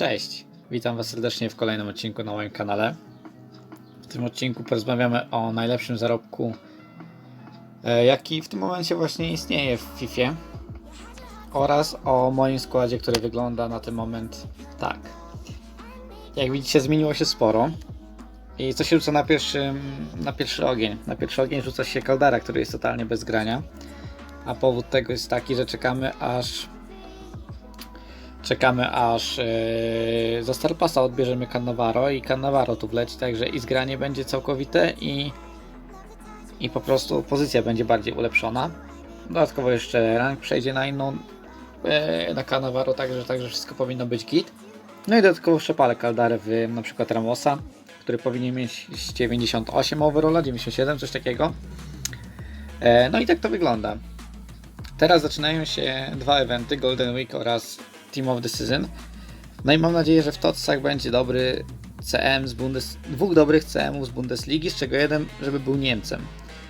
Cześć, witam Was serdecznie w kolejnym odcinku na moim kanale. W tym odcinku porozmawiamy o najlepszym zarobku, e, jaki w tym momencie właśnie istnieje w FIFA oraz o moim składzie, który wygląda na ten moment tak. Jak widzicie, zmieniło się sporo. I co się rzuca na pierwszy, na pierwszy ogień? Na pierwszy ogień rzuca się Caldara, który jest totalnie bez grania. A powód tego jest taki, że czekamy aż czekamy aż yy, za Star Passa odbierzemy Cannavaro i Cannavaro tu wleci, także i zgranie będzie całkowite i, i po prostu pozycja będzie bardziej ulepszona. Dodatkowo jeszcze rank przejdzie na inną yy, na Cannavaro, także, także wszystko powinno być git. No i dodatkowo przepalę Kaldarę w na przykład Ramosa, który powinien mieć 98 overalla, 97, coś takiego. E, No i tak to wygląda. Teraz zaczynają się dwa eventy, Golden Week oraz Team of the Season. No i mam nadzieję, że w Totsach będzie dobry CM z Bundes... dwóch dobrych CM-ów z Bundesligi, z czego jeden, żeby był Niemcem.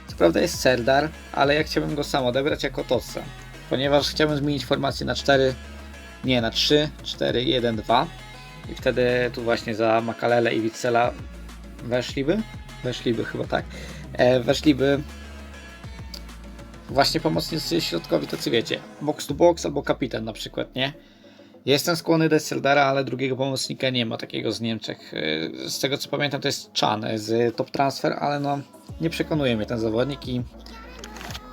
Co prawda jest Serdar, ale ja chciałbym go sam odebrać jako Totsa, ponieważ chciałbym zmienić formację na 4, nie, na 3, 4, 1, 2 i wtedy tu właśnie za Makalele i Witsela weszliby, weszliby chyba tak, e, weszliby właśnie pomocnicy środkowi, tacy wiecie, box to box albo kapitan na przykład, nie? Jestem skłonny do Seldara, ale drugiego pomocnika nie ma takiego z Niemczech. Yy, Z tego co pamiętam to jest Chan z Top Transfer, ale no nie przekonuje mnie ten zawodnik i,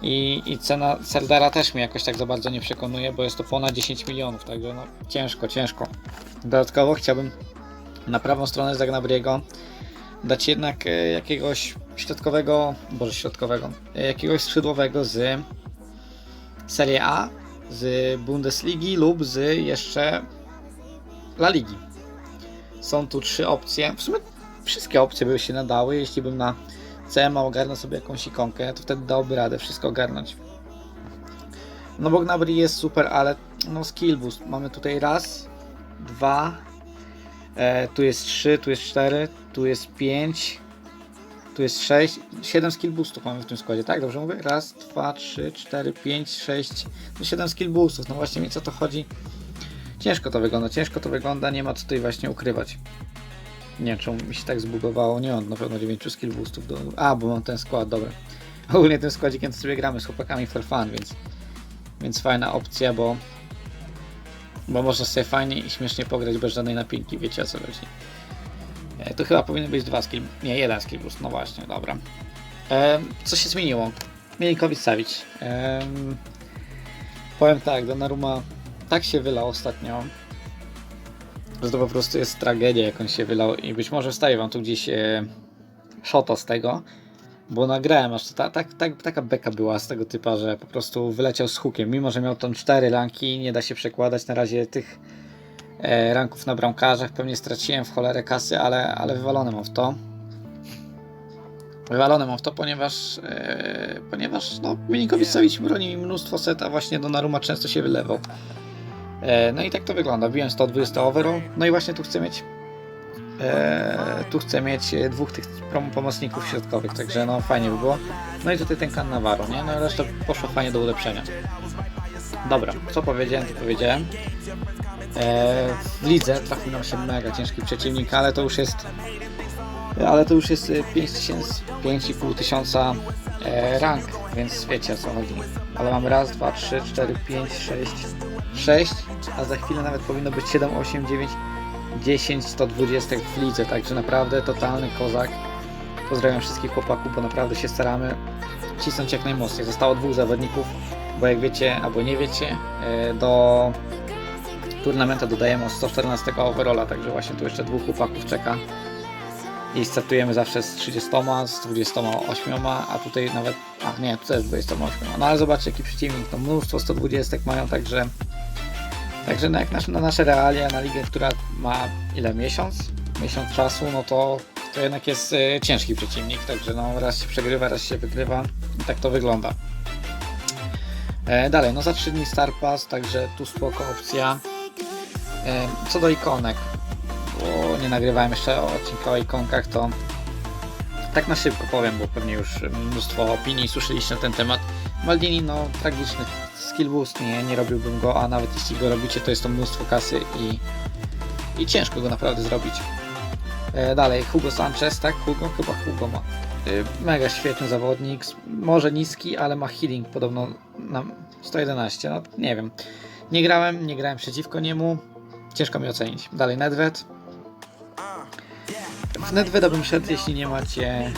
i, i cena Seldara też mnie jakoś tak za bardzo nie przekonuje, bo jest to ponad 10 milionów, także no ciężko, ciężko. Dodatkowo chciałbym na prawą stronę Zagnabriego dać jednak e, jakiegoś środkowego, boże środkowego, e, jakiegoś skrzydłowego z Serie A, z Bundesligi lub z jeszcze La Ligi. Są tu trzy opcje. W sumie wszystkie opcje by się nadały. Jeśli bym na CMA ogarnął sobie jakąś ikonkę, to wtedy dałoby radę wszystko ogarnąć. No bo Gnabry jest super, ale no skill boost. Mamy tutaj raz, dwa, e, tu jest trzy, tu jest cztery, tu jest pięć, tu jest 6, 7 skill boostów mamy w tym składzie, tak? Dobrze mówię? Raz, dwa, trzy, cztery, pięć, sześć, no 7 skill boostów. No właśnie mi co to chodzi? Ciężko to wygląda, ciężko to wygląda, nie ma co tutaj właśnie ukrywać. Nie wiem, czemu mi się tak zbugowało, nie mam na pewno 9 skill boostów. Do... A, bo mam ten skład, dobra. Ogólnie tym składzikiem sobie gramy z chłopakami for fun, więc, więc fajna opcja, bo bo można sobie fajnie i śmiesznie pograć bez żadnej napinki, wiecie o co chodzi. E, Tu chyba powinny być dwa skill, nie jeden skill boost, no właśnie, dobra. E, co się zmieniło? Milinkovic Savic. E, powiem tak, Donnarumma tak się wylał ostatnio, że to po prostu jest tragedia, jak on się wylał i być może wstaje wam tu gdzieś e, shota z tego, bo nagrałem aż to ta, ta, ta, taka beka była z tego typa, że po prostu wyleciał z hukiem, mimo że miał tam cztery ranki, nie da się przekładać na razie tych ranków na bramkarzach. Pewnie straciłem w cholerę kasy, ale, ale wywalone mam w to. Wywalone mam w to, ponieważ e, ponieważ no, Milinkovic Savic broni mi mnóstwo set, a właśnie Donnarumma często się wylewał. E, no i tak to wygląda. Biłem 120 overall. No i właśnie tu chcę mieć e, tu chcę mieć e, dwóch tych pomocników środkowych, także no fajnie by było. No i tutaj ten Cannavaro, nie? No i reszta poszło fajnie do ulepszenia. Dobra, co powiedziałem, to powiedziałem. E, w lidze trafił nam się mega ciężki przeciwnik, ale to już jest ale to już jest e, 5000 5,5 tysiąca e, rank, więc wiecie o co chodzi. Ale mamy raz, dwa, trzy, cztery, pięć, sześć, sześć, a za chwilę nawet powinno być 7, 8, 9, 10, 120 w lidze, także naprawdę totalny kozak. Pozdrawiam wszystkich chłopaków, bo naprawdę się staramy cisnąć jak najmocniej. Zostało dwóch zawodników, bo jak wiecie, albo nie wiecie, e, do turnamentu dodajemy od 114 overalla, także właśnie tu jeszcze dwóch chłopaków czeka. I startujemy zawsze z 30, z 28, a tutaj nawet, a nie, tu też 28. No ale zobaczcie jaki przeciwnik, to mnóstwo 120 mają, także także no jak na, na nasze realia, na ligę, która ma ile, miesiąc? Miesiąc czasu, no to to jednak jest e, ciężki przeciwnik, także no raz się przegrywa, raz się wygrywa i tak to wygląda. E, dalej, no za 3 dni Star Pass, także tu spoko opcja. Co do ikonek, bo nie nagrywałem jeszcze odcinka o ikonkach, to tak na szybko powiem, bo pewnie już mnóstwo opinii słyszeliście na ten temat. Maldini, no tragiczny skill boost, nie, nie robiłbym go, a nawet jeśli go robicie, to jest to mnóstwo kasy i, i ciężko go naprawdę zrobić. E, dalej, Hugo Sanchez, tak? Hugo? Chyba Hugo ma. E, mega świetny zawodnik, może niski, ale ma healing podobno na 111, no nie wiem. Nie grałem, nie grałem przeciwko niemu, ciężko mi ocenić. Dalej, Nedved. W Nedveda bym szedł, jeśli nie macie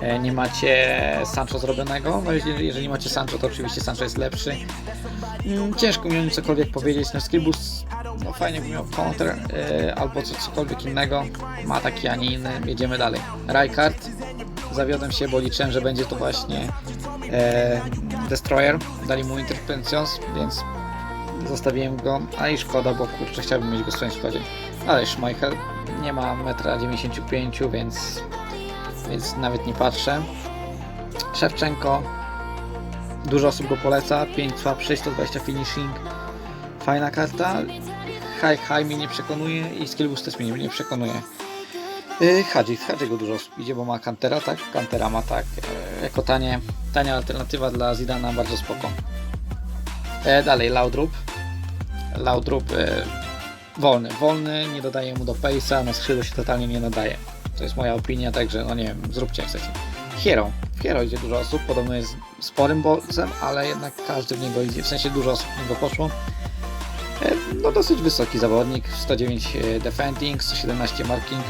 e, nie macie Sancho zrobionego. No jeżeli, jeżeli macie Sancho, to oczywiście Sancho jest lepszy. Mm, Ciężko mi cokolwiek powiedzieć. No Skillbus, no fajnie by miał counter albo co, cokolwiek innego. Ma taki, a nie inny. Jedziemy dalej. Rijkaard. Zawiodłem się, bo liczyłem, że będzie to właśnie e, Destroyer. Dali mu Interventions, więc zostawiłem go. A i szkoda, bo kurczę, chciałbym mieć go w swoim składzie. Ale Schmeichel nie ma 1,95 m, więc, więc nawet nie patrzę. Szewczenko. Dużo osób go poleca. 5 swap, 620 finishing. Fajna karta. High High mnie nie przekonuje i Skillboost też mnie nie przekonuje. Hadzi, w Hadziego dużo osób idzie, bo ma Kantera, tak? Kantera ma tak. Yy, jako tanie, tania alternatywa dla Zidana, bardzo spoko. E, dalej, Laudrup. Laudrup e, wolny, wolny, nie dodaje mu do pace'a, na skrzydło się totalnie nie nadaje. To jest moja opinia, także no nie wiem, zróbcie jak chcecie. Hero. W Hero idzie dużo osób, podobno jest sporym bossem, ale jednak każdy w niego idzie, w sensie dużo osób w niego poszło. E, No dosyć wysoki zawodnik, 109 e, defending, 117 marking.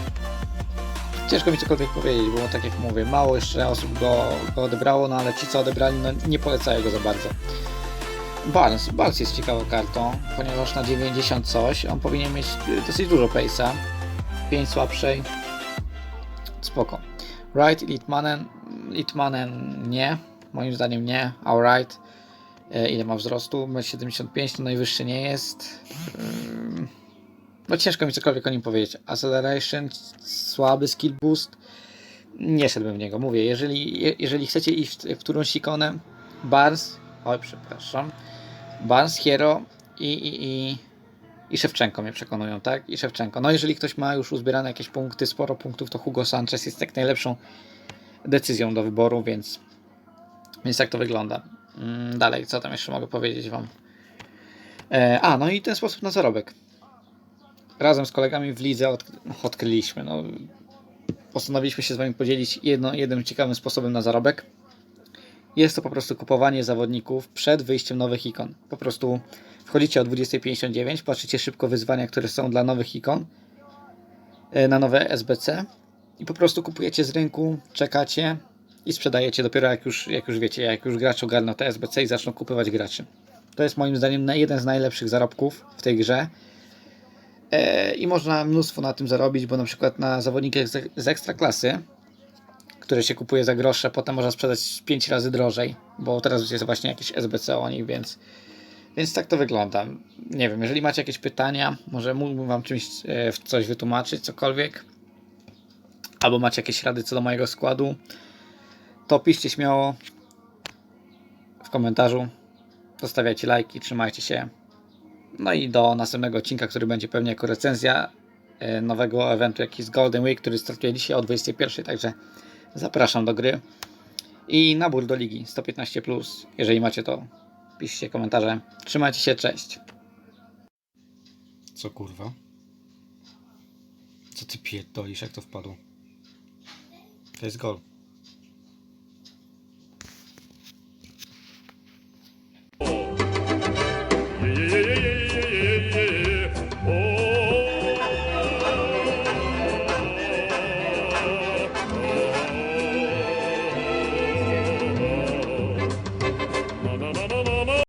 Ciężko mi cokolwiek powiedzieć, bo tak jak mówię, mało jeszcze osób go, go odebrało, no ale ci co odebrali, no nie polecają go za bardzo. Barnes. Barnes jest ciekawą kartą, ponieważ na 90 coś, on powinien mieć y, dosyć dużo pace'a. 5 słabszej. Spoko. Right, Litmanen. Litmanen nie. Moim zdaniem nie. Alright. E, Ile ma wzrostu? 75 to najwyższy nie jest. Ym, No ciężko mi cokolwiek o nim powiedzieć. Acceleration, słaby skill boost. Nie szedłbym w niego. Mówię, jeżeli, je- jeżeli chcecie iść w którąś ikonę, Bars, oj przepraszam, Barnes, Hero i, i, i, i Szewczenko mnie przekonują, tak? I Szewczenko. No jeżeli ktoś ma już uzbierane jakieś punkty, sporo punktów, to Hugo Sanchez jest tak najlepszą decyzją do wyboru, więc, więc tak to wygląda. Mm, Dalej, co tam jeszcze mogę powiedzieć Wam? E, a, no i ten sposób na zarobek. Razem z kolegami w lidze od, odkryliśmy. No, postanowiliśmy się z Wami podzielić jedno, jednym ciekawym sposobem na zarobek. Jest to po prostu kupowanie zawodników przed wyjściem nowych ikon. Po prostu wchodzicie o 20.59, patrzycie szybko wyzwania, które są dla nowych ikon e, na nowe SBC i po prostu kupujecie z rynku, czekacie i sprzedajecie dopiero jak już, jak już wiecie, jak już gracze ogarną te SBC i zaczną kupować graczy. To jest moim zdaniem jeden z najlepszych zarobków w tej grze. E, I można mnóstwo na tym zarobić, bo na przykład na zawodnikach z ekstraklasy które się kupuje za grosze, potem można sprzedać 5 razy drożej, bo teraz jest właśnie jakieś SBC o nich, więc, więc tak to wygląda. Nie wiem, jeżeli macie jakieś pytania, może mógłbym Wam czymś e, coś wytłumaczyć, cokolwiek, albo macie jakieś rady co do mojego składu, to piszcie śmiało w komentarzu, zostawiajcie lajki, trzymajcie się. No i do następnego odcinka, który będzie pewnie jako recenzja e, nowego eventu, jaki jest Golden Week, który startuje dzisiaj o 21, także Zapraszam do gry. I nabór do ligi 115. Jeżeli macie to, piszcie komentarze. Trzymajcie się, cześć. Co kurwa? Co ty pierdolisz, jak to wpadło? To jest gol.